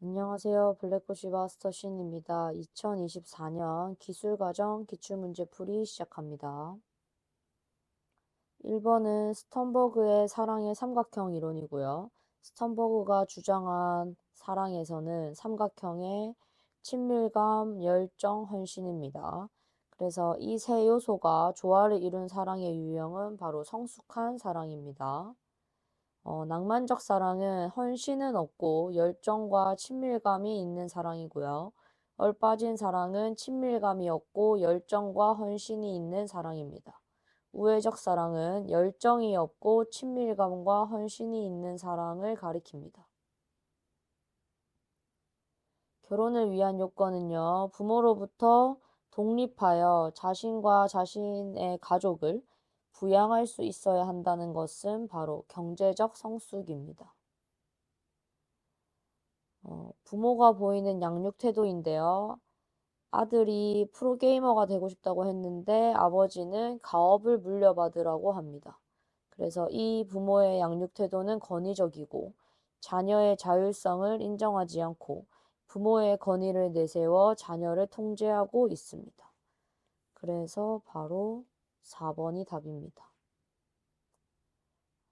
안녕하세요. 블랙호시 마스터 신입니다. 2024년 기술과정 기출문제풀이 시작합니다. 1번은 스턴버그의 사랑의 삼각형 이론이고요. 스턴버그가 주장한 사랑에서는 삼각형의 친밀감, 열정, 헌신입니다. 그래서 이 세 요소가 조화를 이룬 사랑의 유형은 바로 성숙한 사랑입니다. 어, 낭만적 사랑은 헌신은 없고 열정과 친밀감이 있는 사랑이고요. 얼빠진 사랑은 친밀감이 없고 열정과 헌신이 있는 사랑입니다. 우애적 사랑은 열정이 없고 친밀감과 헌신이 있는 사랑을 가리킵니다. 결혼을 위한 요건은요, 부모로부터 독립하여 자신과 자신의 가족을 부양할 수 있어야 한다는 것은 바로 경제적 성숙입니다. 어, 부모가 보이는 양육 태도인데요. 아들이 프로게이머가 되고 싶다고 했는데 아버지는 가업을 물려받으라고 합니다. 그래서 이 부모의 양육 태도는 권위적이고 자녀의 자율성을 인정하지 않고 부모의 권위를 내세워 자녀를 통제하고 있습니다. 그래서 바로 4번이 답입니다.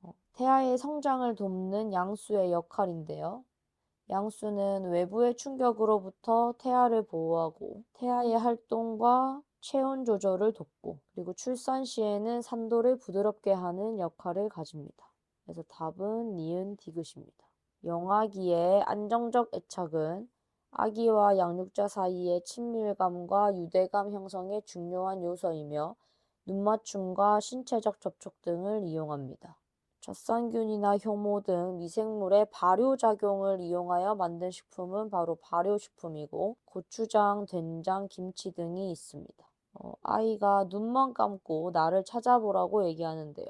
어, 태아의 성장을 돕는 양수의 역할인데요. 양수는 외부의 충격으로부터 태아를 보호하고 태아의 활동과 체온 조절을 돕고 그리고 출산 시에는 산도를 부드럽게 하는 역할을 가집니다. 그래서 답은 니은 디귿입니다. 영아기의 안정적 애착은 아기와 양육자 사이의 친밀감과 유대감 형성에 중요한 요소이며 눈맞춤과 신체적 접촉 등을 이용합니다. 젖산균이나 효모 등 미생물의 발효작용을 이용하여 만든 식품은 바로 발효식품이고 고추장, 된장, 김치 등이 있습니다. 어, 아이가 눈만 감고 나를 찾아보라고 얘기하는데요.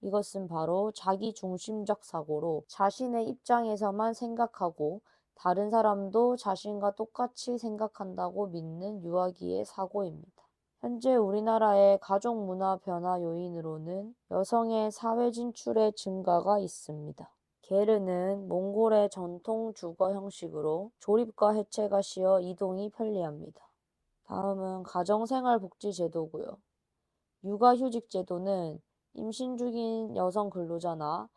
이것은 바로 자기 중심적 사고로 자신의 입장에서만 생각하고 다른 사람도 자신과 똑같이 생각한다고 믿는 유아기의 사고입니다. 현재 우리나라의 가족 문화 변화 요인으로는 여성의 사회 진출의 증가가 있습니다. 게르는 몽골의 전통 주거 형식으로 조립과 해체가 쉬워 이동이 편리합니다. 다음은 가정생활복지제도고요. 육아휴직 제도는 임신 중인 여성 근로자나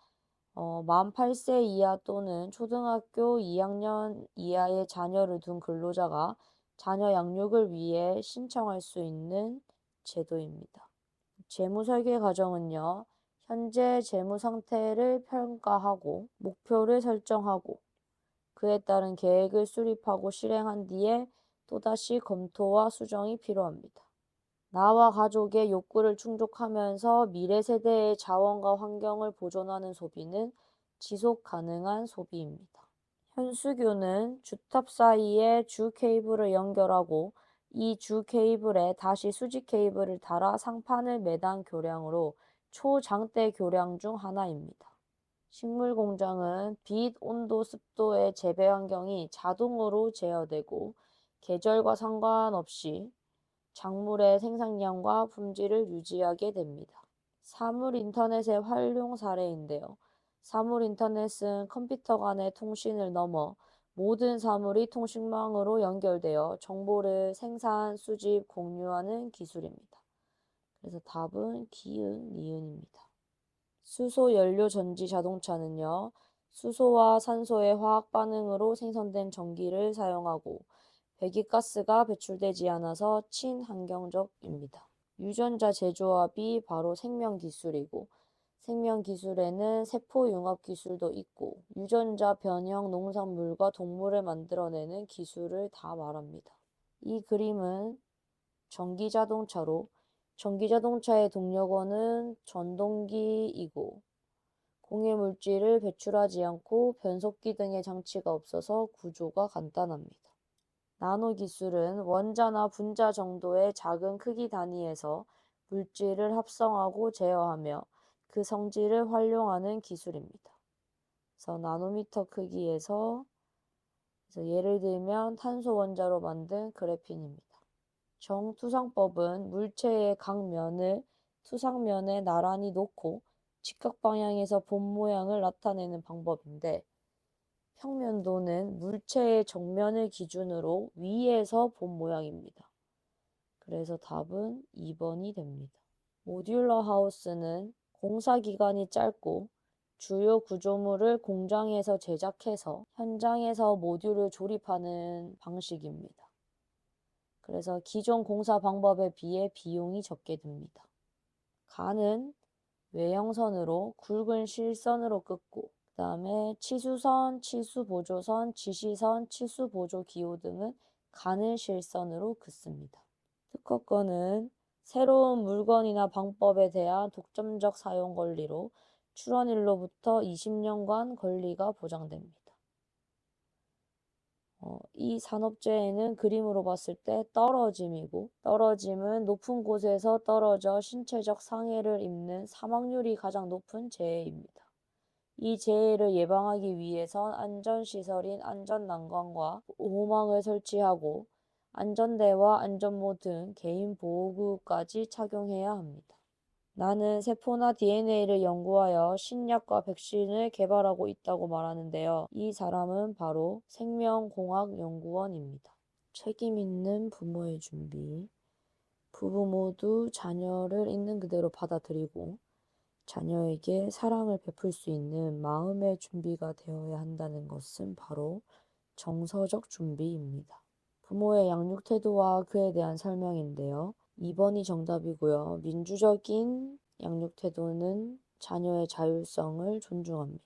어, 만 8세 이하 또는 초등학교 2학년 이하의 자녀를 둔 근로자가 자녀 양육을 위해 신청할 수 있는 제도입니다. 재무 설계 과정은요. 현재 재무 상태를 평가하고 목표를 설정하고 그에 따른 계획을 수립하고 실행한 뒤에 또다시 검토와 수정이 필요합니다. 나와 가족의 욕구를 충족하면서 미래 세대의 자원과 환경을 보존하는 소비는 지속 가능한 소비입니다. 현수교는 주탑 사이에 주 케이블을 연결하고 이 주 케이블에 다시 수직 케이블을 달아 상판을 매단 교량으로 초장대 교량 중 하나입니다. 식물 공장은 빛, 온도, 습도의 재배 환경이 자동으로 제어되고 계절과 상관없이 작물의 생산량과 품질을 유지하게 됩니다. 사물 인터넷의 활용 사례인데요. 사물 인터넷은 컴퓨터 간의 통신을 넘어 모든 사물이 통신망으로 연결되어 정보를 생산, 수집, 공유하는 기술입니다. 그래서 답은 기은, 니은입니다. 수소 연료 전지 자동차는요, 수소와 산소의 화학 반응으로 생성된 전기를 사용하고 배기가스가 배출되지 않아서 친환경적입니다. 유전자 제조합이 바로 생명 기술이고 생명 기술에는 세포 융합 기술도 있고 유전자 변형 농산물과 동물을 만들어내는 기술을 다 말합니다. 이 그림은 전기 자동차로 전기 자동차의 동력원은 전동기이고 공해 물질을 배출하지 않고 변속기 등의 장치가 없어서 구조가 간단합니다. 나노 기술은 원자나 분자 정도의 작은 크기 단위에서 물질을 합성하고 제어하며 그 성질을 활용하는 기술입니다. 그래서 나노미터 크기에서 예를 들면 탄소 원자로 만든 그래핀입니다. 정투상법은 물체의 각 면을 투상면에 나란히 놓고 직각 방향에서 본 모양을 나타내는 방법인데 평면도는 물체의 정면을 기준으로 위에서 본 모양입니다. 그래서 답은 2번이 됩니다. 모듈러 하우스는 공사 기간이 짧고 주요 구조물을 공장에서 제작해서 현장에서 모듈을 조립하는 방식입니다. 그래서 기존 공사 방법에 비해 비용이 적게 듭니다. 간은 외형선으로 굵은 실선으로 긋고 그 다음에 치수선, 치수보조선, 지시선, 치수보조기호 등은 가는 실선으로 긋습니다. 특허권은 새로운 물건이나 방법에 대한 독점적 사용 권리로 출원일로부터 20년간 권리가 보장됩니다. 어, 이 산업재해는 그림으로 봤을 때 떨어짐이고 떨어짐은 높은 곳에서 떨어져 신체적 상해를 입는 사망률이 가장 높은 재해입니다. 이 재해를 예방하기 위해선 안전시설인 안전난간과 보호망을 설치하고 안전대와 안전모 등 개인 보호구까지 착용해야 합니다. 나는 세포나 DNA를 연구하여 신약과 백신을 개발하고 있다고 말하는데요. 이 사람은 바로 생명공학연구원입니다. 책임 있는 부모의 준비. 부부 모두 자녀를 있는 그대로 받아들이고 자녀에게 사랑을 베풀 수 있는 마음의 준비가 되어야 한다는 것은 바로 정서적 준비입니다. 부모의 양육 태도와 그에 대한 설명인데요. 2번이 정답이고요. 민주적인 양육 태도는 자녀의 자율성을 존중합니다.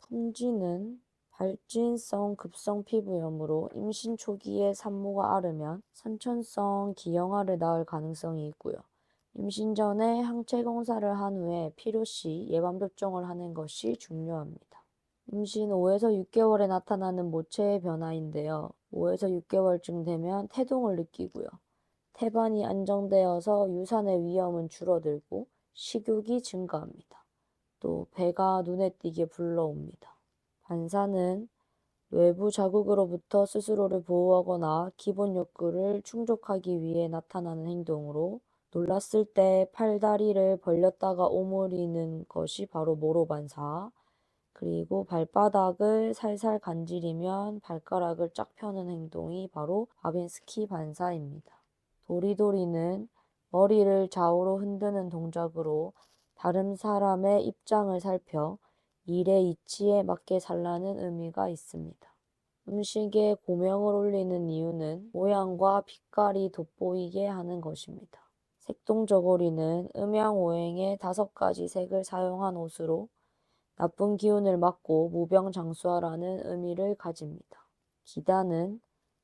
풍지는 발진성 급성 피부염으로 임신 초기에 산모가 앓으면 선천성 기형아를 낳을 가능성이 있고요. 임신 전에 항체 검사를 한 후에 필요시 예방 접종을 하는 것이 중요합니다. 임신 5에서 6개월에 나타나는 모체의 변화인데요. 5에서 6개월쯤 되면 태동을 느끼고요. 태반이 안정되어서 유산의 위험은 줄어들고 식욕이 증가합니다. 또 배가 눈에 띄게 불러옵니다. 반사는 외부 자극으로부터 스스로를 보호하거나 기본 욕구를 충족하기 위해 나타나는 행동으로 놀랐을 때 팔다리를 벌렸다가 오므리는 것이 바로 모로반사. 그리고 발바닥을 살살 간지리면 발가락을 쫙 펴는 행동이 바로 바빈스키 반사입니다. 도리도리는 머리를 좌우로 흔드는 동작으로 다른 사람의 입장을 살펴 일의 이치에 맞게 살라는 의미가 있습니다. 음식에 고명을 올리는 이유는 모양과 빛깔이 돋보이게 하는 것입니다. 색동저고리는 음양오행의 다섯 가지 색을 사용한 옷으로 나쁜 기운을 막고 무병장수하라는 의미를 가집니다. 기단은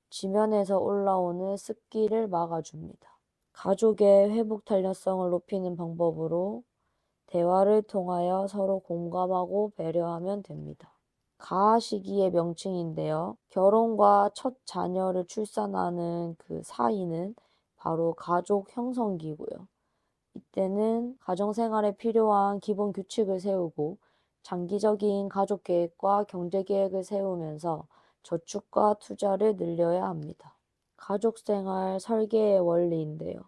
지면에서 올라오는 습기를 막아줍니다. 가족의 회복 탄력성을 높이는 방법으로 대화를 통하여 서로 공감하고 배려하면 됩니다. 가하 시기의 명칭인데요. 결혼과 첫 자녀를 출산하는 그 사이는 바로 가족 형성기고요. 이때는 가정생활에 필요한 기본 규칙을 세우고 장기적인 가족 계획과 경제 계획을 세우면서 저축과 투자를 늘려야 합니다. 가족 생활 설계의 원리인데요.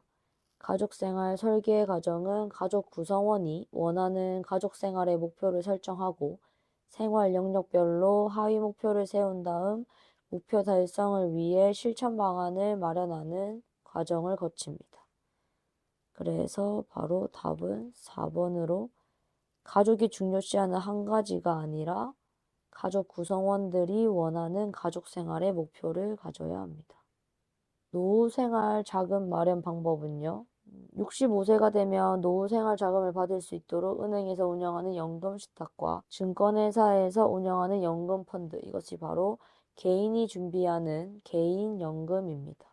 가족 생활 설계 과정은 가족 구성원이 원하는 가족 생활의 목표를 설정하고 생활 영역별로 하위 목표를 세운 다음 목표 달성을 위해 실천 방안을 마련하는 과정을 거칩니다. 그래서 바로 답은 4번으로 가족이 중요시하는 한 가지가 아니라 가족 구성원들이 원하는 가족 생활의 목표를 가져야 합니다. 노후 생활 자금 마련 방법은요. 65세가 되면 노후 생활 자금을 받을 수 있도록 은행에서 운영하는 연금 시탁과 증권회사에서 운영하는 연금 펀드 이것이 바로 개인이 준비하는 개인 연금입니다.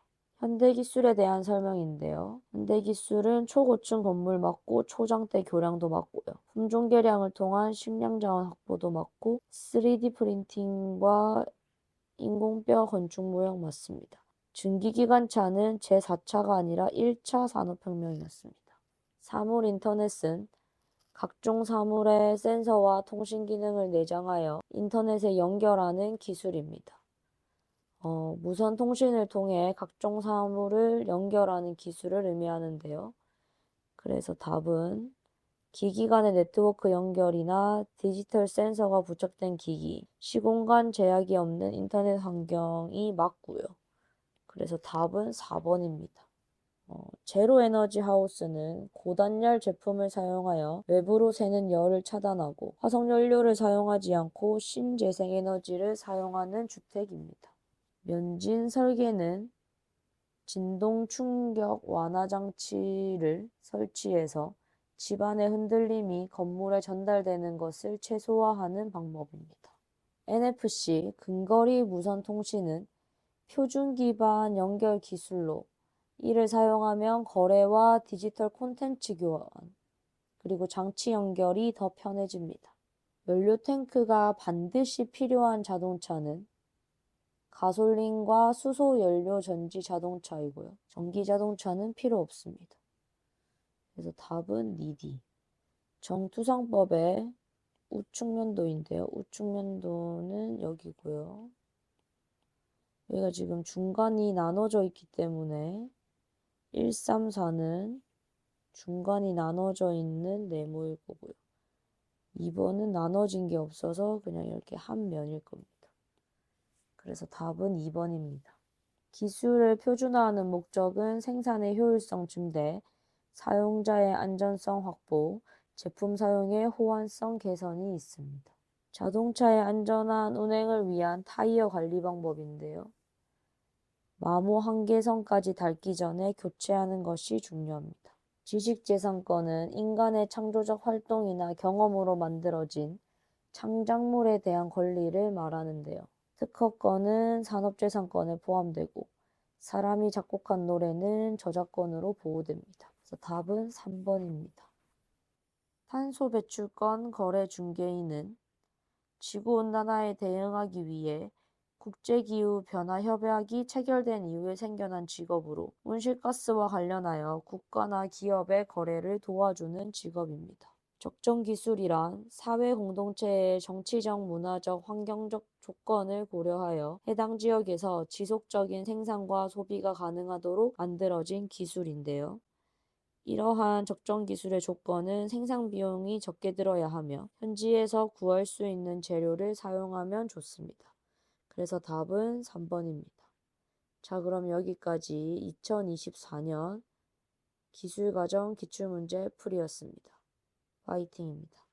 현대기술에 대한 설명인데요. 현대기술은 초고층 건물 막고 초장대 교량도 막고요. 품종 개량을 통한 식량 자원 확보도 막고 3D 프린팅과 인공뼈 건축 모형 맞습니다. 증기기관차는 제4차가 아니라 1차 산업혁명이었습니다. 사물 인터넷은 각종 사물의 센서와 통신 기능을 내장하여 인터넷에 연결하는 기술입니다. 어, 무선 통신을 통해 각종 사물을 연결하는 기술을 의미하는데요. 그래서 답은 기기 간의 네트워크 연결이나 디지털 센서가 부착된 기기, 시공간 제약이 없는 인터넷 환경이 맞고요. 그래서 답은 4번입니다. 어, 제로 에너지 하우스는 고단열 제품을 사용하여 외부로 새는 열을 차단하고 화석 연료를 사용하지 않고 신재생 에너지를 사용하는 주택입니다. 면진 설계는 진동 충격 완화 장치를 설치해서 집안의 흔들림이 건물에 전달되는 것을 최소화하는 방법입니다. NFC 근거리 무선 통신은 표준 기반 연결 기술로 이를 사용하면 거래와 디지털 콘텐츠 교환, 그리고 장치 연결이 더 편해집니다. 연료 탱크가 반드시 필요한 자동차는 가솔린과 수소 연료 전지 자동차이고요. 전기 자동차는 필요 없습니다. 그래서 답은 니디. 정투상법의 우측면도인데요. 우측면도는 여기고요. 여기가 지금 중간이 나눠져 있기 때문에 1, 3, 4는 중간이 나눠져 있는 네모일 거고요. 2번은 나눠진 게 없어서 그냥 이렇게 한 면일 겁니다. 그래서 답은 2번입니다. 기술을 표준화하는 목적은 생산의 효율성 증대, 사용자의 안전성 확보, 제품 사용의 호환성 개선이 있습니다. 자동차의 안전한 운행을 위한 타이어 관리 방법인데요. 마모 한계선까지 닳기 전에 교체하는 것이 중요합니다. 지식재산권은 인간의 창조적 활동이나 경험으로 만들어진 창작물에 대한 권리를 말하는데요. 특허권은 산업재산권에 포함되고 사람이 작곡한 노래는 저작권으로 보호됩니다. 그래서 답은 3번입니다. 탄소 배출권 거래 중개인은 지구온난화에 대응하기 위해 국제기후변화협약이 체결된 이후에 생겨난 직업으로 온실가스와 관련하여 국가나 기업의 거래를 도와주는 직업입니다. 적정기술이란 사회 공동체의 정치적, 문화적, 환경적 조건을 고려하여 해당 지역에서 지속적인 생산과 소비가 가능하도록 만들어진 기술인데요. 이러한 적정 기술의 조건은 생산 비용이 적게 들어야 하며 현지에서 구할 수 있는 재료를 사용하면 좋습니다. 그래서 답은 3번입니다. 자, 그럼 여기까지 2024년 기술과정 기출문제 풀이였습니다. 파이팅입니다.